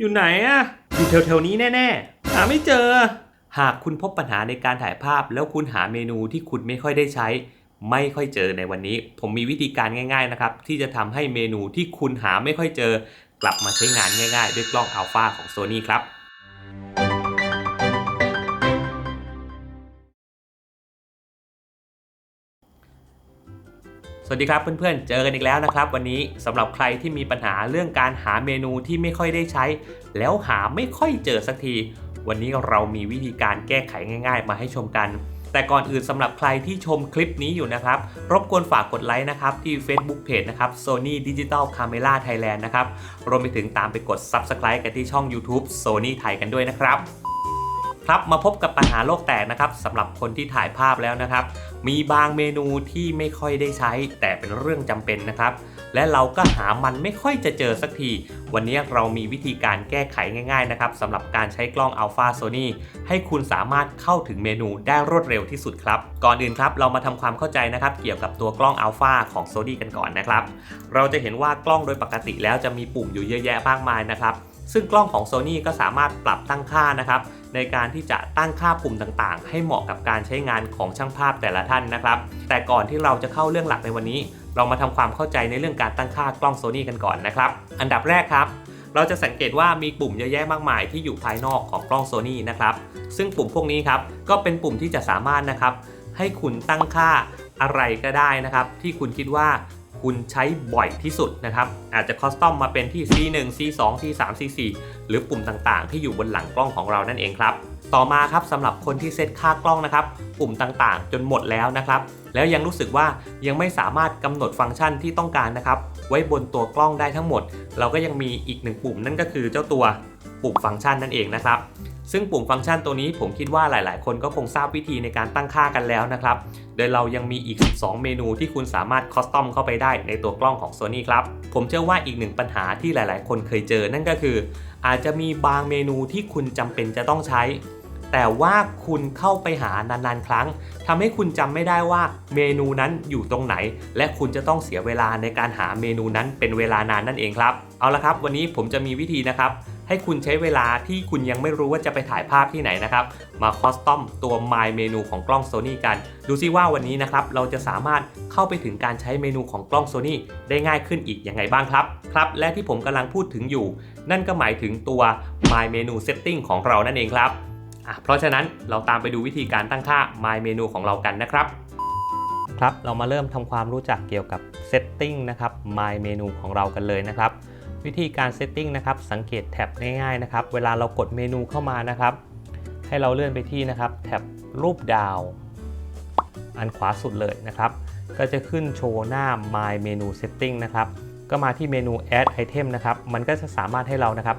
อยู่ไหนอะอยู่แถวๆนี้แน่ๆ หาไม่เจอ หากคุณพบปัญหาในการถ่ายภาพ แล้วคุณหาเมนูที่คุณไม่ค่อยได้ใช้ ไม่ค่อยเจอในวันนี้ ผมมีวิธีการง่าย ๆนะครับ ที่จะทำให้เมนูที่คุณหาไม่ค่อยเจอ กลับมาใช้งานง่าย ๆ ด้วยกล้องอัลฟาของ Sony ครับ สวัสดีครับเพื่อนๆ เจอกันอีกแล้วนะครับ วันนี้สำหรับใครที่มีปัญหาเรื่องการหาเมนูที่ไม่ค่อยได้ใช้ แล้วหาไม่ค่อยเจอสักที วันนี้เรามีวิธีการแก้ไขง่าย ๆ มาให้ชมกัน แต่ก่อนอื่นสำหรับใครที่ชมคลิปนี้อยู่นะครับ รบกวนฝากกดไลค์นะครับ ที่ Facebook Page นะครับ Sony Digital Camera Thailand นะครับรวมไปถึงตามไปกด Subscribe กันที่ช่อง YouTube Sony ไทยกันด้วยนะครับ ครับมาพบกับปัญหาโลกแตกนะครับสำหรับคนที่ถ่ายภาพแล้วนะครับ มีบางเมนูที่ไม่ค่อยได้ใช้ แต่เป็นเรื่องจำเป็นนะครับ และเราก็หามันไม่ค่อยจะเจอสักที วันนี้เรามีวิธีการแก้ไขง่ายๆนะครับสำหรับการใช้กล้อง Alpha Sony ให้คุณสามารถเข้าถึงเมนูได้รวดเร็วที่สุดครับ ก่อนอื่นครับเรามาทำความเข้าใจนะครับ เกี่ยวกับตัวกล้อง Alpha ของ Sony กันก่อนนะครับ เราจะเห็นว่ากล้องโดยปกติแล้วจะมีปุ่มอยู่เยอะแยะมากมายนะครับ ซึ่งกล้องของ Sony ก็สามารถปรับตั้งค่านะครับในการที่จะตั้งค่าปุ่มต่างๆ ให้เหมาะกับการใช้งานของช่างภาพแต่ละท่านนะครับ แต่ก่อนที่เราจะเข้าเรื่องหลักในวันนี้ เรามาทำความเข้าใจในเรื่องการตั้งค่ากล้อง Sony กันก่อนนะครับ อันดับแรกครับ เราจะสังเกตว่ามีปุ่มเยอะแยะมากมายที่อยู่ภายนอกของกล้อง Sony นะครับ ซึ่งปุ่มพวกนี้ครับก็เป็นปุ่มที่จะสามารถนะครับให้คุณตั้งค่าอะไรก็ได้นะครับ ที่คุณคิดว่า คุณใช้บ่อยที่สุดนะครับ อาจจะคอสตอมมาเป็นที่ C1 C2 C3 C4 หรือปุ่มต่างๆ ที่อยู่บนหลังกล้องของเรานั่นเองครับ ต่อมาครับสำหรับคนที่เซตค่ากล้องนะครับ ปุ่มต่างๆ จนหมดแล้วนะครับ แล้วยังรู้สึกว่ายังไม่สามารถกำหนดฟังก์ชันที่ต้องการนะครับ ไว้บนตัวกล้องได้ทั้งหมด เราก็ยังมีอีกหนึ่งปุ่มนั่นก็คือเจ้าตัว ปุ่มฟังก์ชันนั่นเองนะครับ ซึ่งปุ่มฟังก์ชันตัวนี้ผมคิดว่าหลาย ๆ คนก็คงทราบวิธีในการตั้งค่ากันแล้วนะครับ โดยเรายังมีอีก 12 เมนูที่คุณสามารถคอสตอมเข้าไปได้ในตัวกล้องของ Sony ครับ ผมเชื่อว่าอีกหนึ่งปัญหาที่หลาย ๆ คนเคยเจอ นั่นก็คือ อาจจะมีบางเมนูที่คุณจำเป็นจะต้องใช้แต่ว่าคุณเข้าไปหานานๆ ครั้งทำให้คุณจำไม่ได้ว่าเมนูนั้นอยู่ตรงไหน และคุณจะต้องเสียเวลาในการหาเมนูนั้นเป็นเวลานานนั่นเองครับ เอาละครับ วันนี้ผมจะมีวิธีนะครับ ให้คุณใช้เวลาที่คุณยังไม่รู้ว่าจะไปถ่ายภาพที่ไหนนะครับ มาคอสตอมตัว My เมนูของกล้อง Sony กัน ดูซิว่าวันนี้นะครับเราจะสามารถเข้าไปถึงการใช้เมนูของกล้อง Sony ได้ง่ายขึ้นอีกอยังไงบ้างครับครับและที่ผมกำลังพูดถึงอยู่ นั่นก็หมายถึงตัว My Menu Setting ของเรานั่นเองครับอะเพราะฉะนั้นเราตามไปดูวิธีการตั้งค่า My Menu ของเรากันนะครับ ครับเรามาเริ่มทำความรู้จักเกี่ยวกับ Setting นะครับ My Menu ของเรากันเลยนะครับ วิธีการ Setting นะครับ สังเกตแท็บง่ายๆนะครับ เวลาเรากดเมนูเข้ามานะครับ ให้เราเลื่อนไปที่นะครับ แท็บรูปดาว อันขวาสุดเลยนะครับ ก็จะขึ้นโชว์หน้า My Menu Setting นะครับ ก็มาที่เมนู Add Item นะครับ มันก็จะสามารถให้เรานะครับ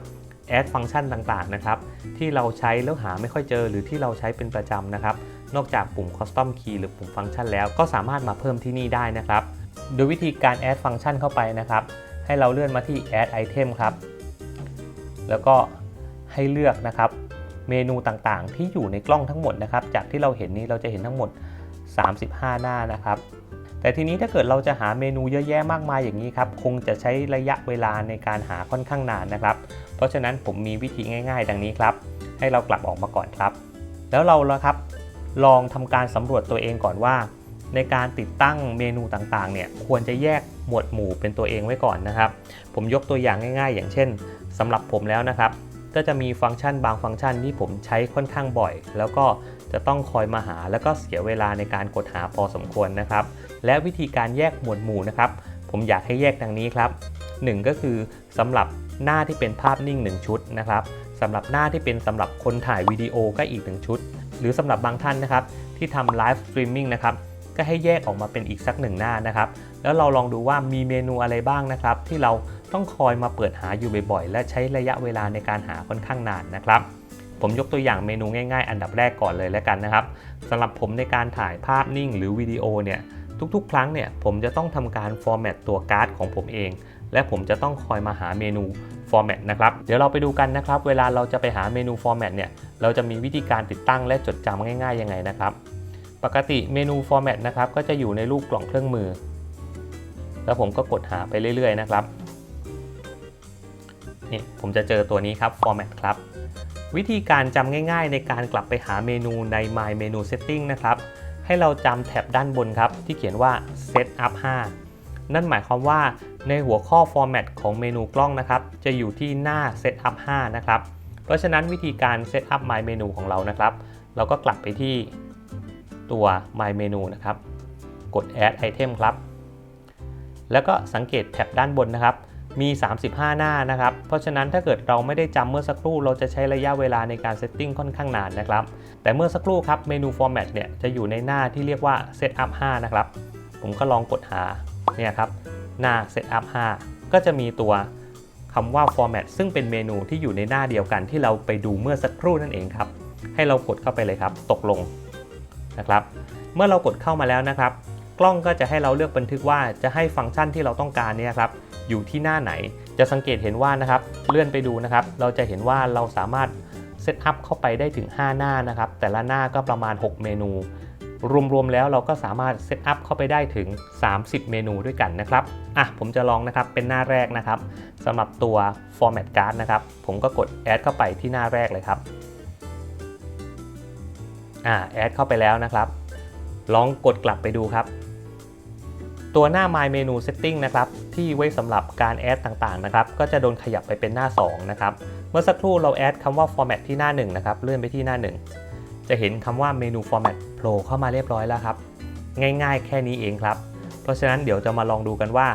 แอดฟังก์ชันต่างๆนะครับ ที่เราใช้แล้วหาไม่ค่อยเจอ หรือที่เราใช้เป็นประจำนะครับ นอกจากปุ่ม Custom Key หรือปุ่มฟังก์ชันแล้วก็สามารถมาเพิ่มที่นี่ได้นะครับ โดยวิธีการแอดฟังก์ชันเข้าไปนะครับ ให้เราเลื่อนมาที่ Add Item ครับ แล้วก็ให้เลือกนะครับเมนูต่างๆ ที่อยู่ในกล้องทั้งหมดนะครับ จากที่เราเห็นนี้เราจะเห็นทั้งหมด 35 หน้านะครับ แต่ทีนี้ถ้าเกิดเราจะหาเมนูเยอะแยะมากมายอย่างนี้ครับ คงจะใช้ระยะเวลาในการหาค่อนข้างนานนะครับ เพราะฉะนั้นผมมีวิธีง่าย ๆ ดังนี้ครับ ให้เรากลับออกมาก่อนครับ แล้วเราละครับ ลองทำการสำรวจตัวเองก่อนว่า ในการติดตั้งเมนูต่างๆเนี่ยควรจะแยกหมวดหมู่เป็นตัวเองไว้ก่อนนะครับ ผมยกตัวอย่างง่าย ๆ อย่างเช่นสำหรับผมแล้วนะครับ ก็จะมีฟังก์ชันบางฟังก์ชันที่ผมใช้ค่อนข้างบ่อย แล้วก็จะต้องคอยมาหาแล้วก็เสียเวลาในการกดหาพอสมควรนะครับ และวิธีการแยกหมวดหมู่นะครับ ผมอยากให้แยกดังนี้ครับ 1 ก็คือสำหรับหน้าที่เป็นภาพนิ่ง 1 ชุดนะครับสำหรับหน้าที่เป็นสำหรับคนถ่ายวิดีโอก็อีก 1 ชุด หรือสำหรับบางท่านนะครับที่ทำไลฟ์สตรีมมิ่งนะครับ ก็ให้แยกออกมาเป็นอีกสักหนึ่งหน้านะครับ แล้วเราลองดูว่ามีเมนูอะไรบ้างนะครับ ที่เราต้องคอยมาเปิดหาอยู่บ่อยๆ และใช้ระยะเวลาในการหาค่อนข้างนานนะครับผมยกตัวอย่างเมนูง่ายๆ อันดับแรกก่อนเลยแล้วกันนะครับสำหรับผมในการถ่ายภาพนิ่งหรือวิดีโอเนี่ยทุกๆ ครั้งเนี่ยผมจะต้องทำการฟอร์แมตตัวการ์ดของผมเอง และผมจะต้องคอยมาหาเมนูฟอร์แมตนะครับเดี๋ยวเราไปดูกันนะครับ เวลาเราจะไปหาเมนูฟอร์แมตเนี่ยเราจะมีวิธีการติดตั้งและจดจำง่ายๆยังไงนะครับ ปกติเมนูฟอร์แมตนะครับก็จะอยู่ในรูปกล่องเครื่องมือ แล้วผมก็กดหาไปเรื่อยๆนะครับนี่ผมจะเจอตัวนี้ครับ format ครับ วิธีการจำง่ายๆ ในการกลับไปหาเมนูใน my menu setting นะครับ ให้เราจำแท็บด้านบนครับ ที่เขียนว่า setup 5 นั่นหมายความว่าในหัวข้อ format ของเมนูกล้องนะครับ จะอยู่ที่หน้า setup 5 นะครับ เพราะฉะนั้นวิธีการ setup my menu ของเรานะครับ เราก็กลับไปที่ ตัว my menu นะครับ กด add item ครับ แล้วก็สังเกตแท็บด้านบนนะครับ มี 35 หน้านะครับ เพราะฉะนั้นถ้าเกิดเราไม่ได้จำเมื่อสักครู่ เราจะใช้ระยะเวลาในการเซตติ้งค่อนข้างนานนะครับ แต่เมื่อสักครู่ครับเมนู format เนี่ยจะอยู่ในหน้าที่เรียกว่า setup 5 นะครับ ผมก็ลองกดหาเนี่ยครับหน้า setup 5 ก็จะมีตัวคำว่า format ซึ่งเป็นเมนูที่อยู่ในหน้าเดียวกันที่เราไปดูเมื่อสักครู่นั่นเองครับ ให้เรากดเข้าไปเลยครับ ตกลง นะครับ เมื่อเรากดเข้ามาแล้วนะครับ กล้องก็จะให้เราเลือกบันทึกว่าจะให้ฟังก์ชันที่เราต้องการเนี่ยครับอยู่ที่หน้าไหน จะสังเกตเห็นว่านะครับ เลื่อนไปดูนะครับ เราจะเห็นว่าเราสามารถเซตอัพเข้าไปได้ถึง 5 หน้านะครับ แต่ละหน้าก็ประมาณ 6 เมนู รวมๆแล้วเราก็สามารถเซตอัพเข้าไปได้ถึง 30 เมนูด้วยกันนะครับ อะ ผมจะลองนะครับ เป็นหน้าแรกนะครับสำหรับตัว format card นะครับ ผมก็กด add เข้าไปที่หน้าแรกเลยครับ อ่า add เข้าไปแล้วนะครับ ลองกดกลับไปดูครับ ตัวหน้า My Menu Setting นะครับ ที่ไว้สำหรับการแอดต่างๆนะครับ ก็จะโดนขยับไปเป็นหน้า 2 นะครับ เมื่อสักครู่เราแอดคำว่า Format ที่หน้า 1 นะครับ เลื่อนไปที่หน้า 1 จะเห็นคำว่า Menu Format โผล่เข้ามาเรียบร้อยแล้วครับ ง่ายๆ แค่นี้เองครับ เพราะฉะนั้นเดี๋ยวจะมาลองดูกันว่า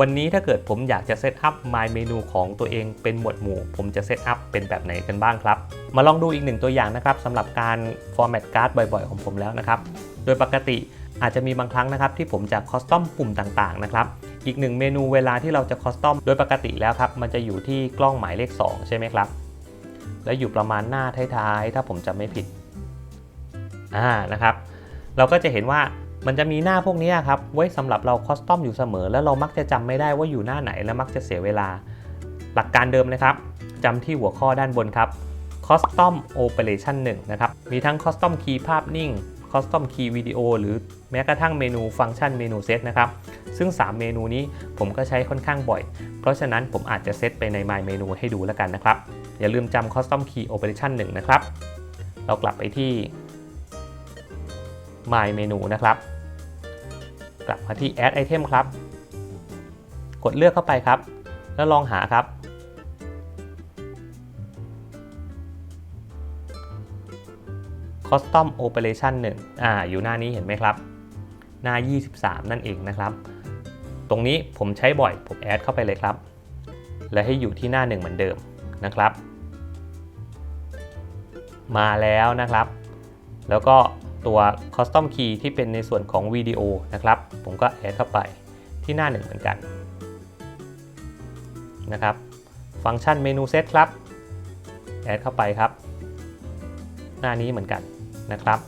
วันนี้ถ้าเกิดผมอยากจะเซตอัพ My Menu ของตัวเองเป็นหมวดหมู่ ผมจะเซตอัพเป็นแบบไหนกันบ้างครับ มาลองดูอีกหนึ่งตัวอย่างนะครับสำหรับการ Format Card บ่อยๆ ของผมแล้วนะครับ โดยปกติอาจจะมีบางครั้งนะครับที่ผมจะคอสตอมปุ่มต่างๆนะครับอีกหนึ่งเมนูเวลาที่เราจะคอสตอมโดยปกติแล้วครับ มันจะอยู่ที่กล้องหมายเลข 2 ใช่ไหมครับ และอยู่ประมาณหน้าท้ายๆ ถ้าผมจำไม่ผิดอ่านะครับ เราก็จะเห็นว่า มันจะมีหน้าพวกนี้ครับ ไว้สำหรับเราคอสตอมอยู่เสมอ แล้วเรามักจะจำไม่ได้ว่าอยู่หน้าไหน และมักจะเสียเวลา หลักการเดิมเลยครับจำที่หัวข้อด้านบนครับ Custom Operation 1 นะครับ มีทั้ง Custom Key ภาพนิ่ง Custom Key Video หรือแม้กระทั่งเมนูฟังก์ชันเมนูเซตนะครับ ซึ่ง 3 เมนูนี้ผมก็ใช้ค่อนข้างบ่อย เพราะฉะนั้นผมอาจจะเซตไปใน My Menu ให้ดูแล้วกันนะครับ อย่าลืมจำ Custom Key Operation 1 นะครับ เรากลับไปที่ My Menu นะครับ กลับมาที่ Add Item ครับ กดเลือกเข้าไปครับ แล้วลองหาครับ Custom Operation 1อ่า อยู่หน้านี้เห็นไหมครับ หน้า 23 นั่นเองนะครับ ตรงนี้ผมใช้บ่อย ผมแอดเข้าไปเลยครับ และให้อยู่ที่หน้า 1 เหมือนเดิมนะครับ มาแล้วนะครับ แล้วก็ ตัว Custom Key ที่เป็นในส่วนของวิดีโอนะครับ ผมก็แอดเข้าไปที่หน้า1เหมือนกันนะครับ ฟังก์ชันเมนูเซตครับแอดเข้าไปครับ หน้านี้เหมือนกันนะครับ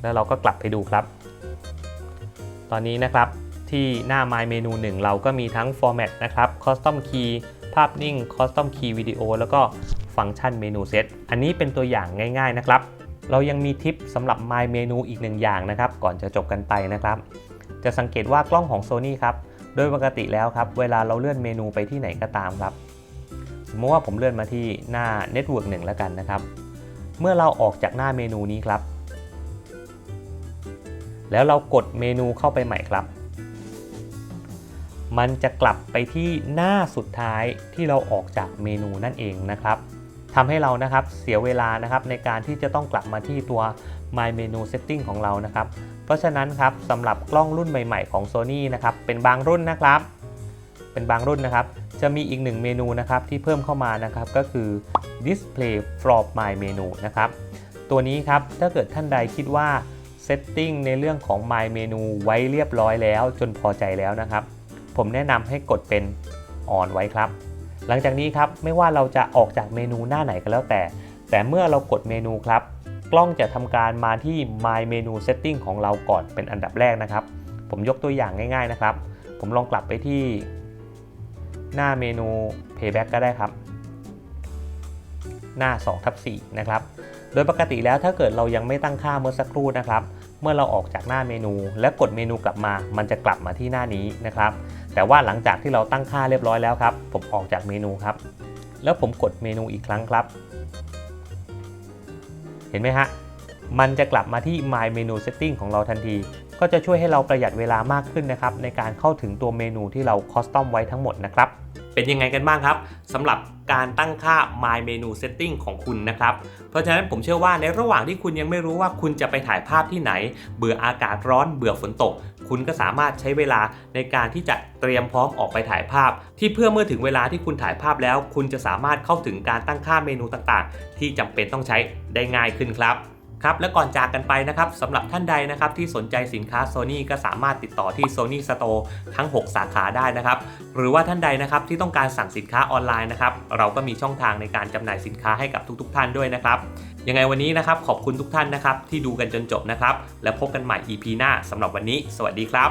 แล้วเราก็กลับไปดูครับ ตอนนี้นะครับที่หน้า My Menu 1เราก็มีทั้ง Format นะครับ Custom Key ภาพนิ่ง Custom Key Video แล้วก็ฟังก์ชันเมนูเซตอันนี้เป็นตัวอย่างง่าย ๆ นะครับ เรายังมีทิปสำหรับ My Menu อีกหนึ่งอย่างนะครับ ก่อนจะจบกันไปนะครับ จะสังเกตว่ากล้องของ Sony ครับ โดยปกติแล้วครับ เวลาเราเลื่อนเมนูไปที่ไหนก็ตามครับ สมมติว่าผมเลื่อนมาที่หน้า Network 1 แล้วกันนะครับ เมื่อเราออกจากหน้าเมนูนี้ครับ แล้วเรากดเมนูเข้าไปใหม่ครับ มันจะกลับไปที่หน้าสุดท้ายที่เราออกจากเมนูนั่นเองนะครับ ทำให้เรานะครับเสียเวลานะครับในการที่จะต้องกลับมาที่ตัว My Menu Setting ของเรานะครับ เพราะฉะนั้นครับสำหรับกล้องรุ่นใหม่ๆของ Sony นะครับเป็นบางรุ่นนะครับ เป็นบางรุ่นนะครับ จะมีอีกหนึ่งเมนูนะครับที่เพิ่มเข้ามานะครับก็คือ Display from My Menu นะครับตัวนี้ครับถ้าเกิดท่านใดคิดว่า Setting ในเรื่องของ My Menu ไว้เรียบร้อยแล้วจนพอใจแล้วนะครับ ผมแนะนำให้กดเป็น On ไว้ครับ หลังจากนี้ครับไม่ว่าเราจะออกจากเมนูหน้าไหนก็แล้วแต่ แต่เมื่อเรากดเมนูครับ กล้องจะทำการมาที่ My Menu Setting ของเราก่อนเป็นอันดับแรกนะครับ ผมยกตัวอย่างง่าย ๆนะครับ ผมลองกลับไปที่ หน้าเมนู Payback ก็ได้ครับ หน้า2ทับ4นะครับ โดยปกติแล้วถ้าเกิดเรายังไม่ตั้งค่าเมื่อสักครู่นะครับ เมื่อเราออกจากหน้าเมนู และกดเมนูกลับมา มันจะกลับมาที่หน้านี้นะครับ แต่ว่าหลังจากที่เราตั้งค่าเรียบร้อยแล้วครับ ผมออกจากเมนูครับ แล้วผมกดเมนูอีกครั้งครับ เห็นไหมฮะ มันจะกลับมาที่ My Menu Setting ของเราทันที ก็จะช่วยให้เราประหยัดเวลามากขึ้นนะครับ ในการเข้าถึงตัวเมนูที่เราคอสตอมไว้ทั้งหมดนะครับ เป็นยังไงกันบ้างครับสำหรับการตั้งค่า My Menu Setting ของคุณนะครับ เพราะฉะนั้นผมเชื่อว่าในระหว่างที่คุณยังไม่รู้ว่าคุณจะไปถ่ายภาพที่ไหน เบื่ออากาศร้อน เบื่อฝนตก คุณก็สามารถใช้เวลาในการที่จะเตรียมพร้อมออกไปถ่ายภาพ ที่เพื่อเมื่อถึงเวลาที่คุณถ่ายภาพแล้ว คุณจะสามารถเข้าถึงการตั้งค่าเมนูต่างๆ ที่จำเป็นต้องใช้ได้ง่ายขึ้นครับครับและก่อนจากกันไปนะครับสำหรับท่านใดนะครับที่สนใจสินค้า Sony ก็สามารถติดต่อที่ Sony Store ทั้ง 6 สาขาได้นะครับหรือว่าท่านใดนะครับที่ต้องการสั่งสินค้าออนไลน์นะครับเราก็มีช่องทางในการจำหน่ายสินค้าให้กับทุก ๆ ท่านด้วยนะครับ ยังไงวันนี้นะครับขอบคุณทุกท่านนะครับที่ดูกันจนจบนะครับ และพบกันใหม่ EP หน้าสำหรับวันนี้ สวัสดีครับ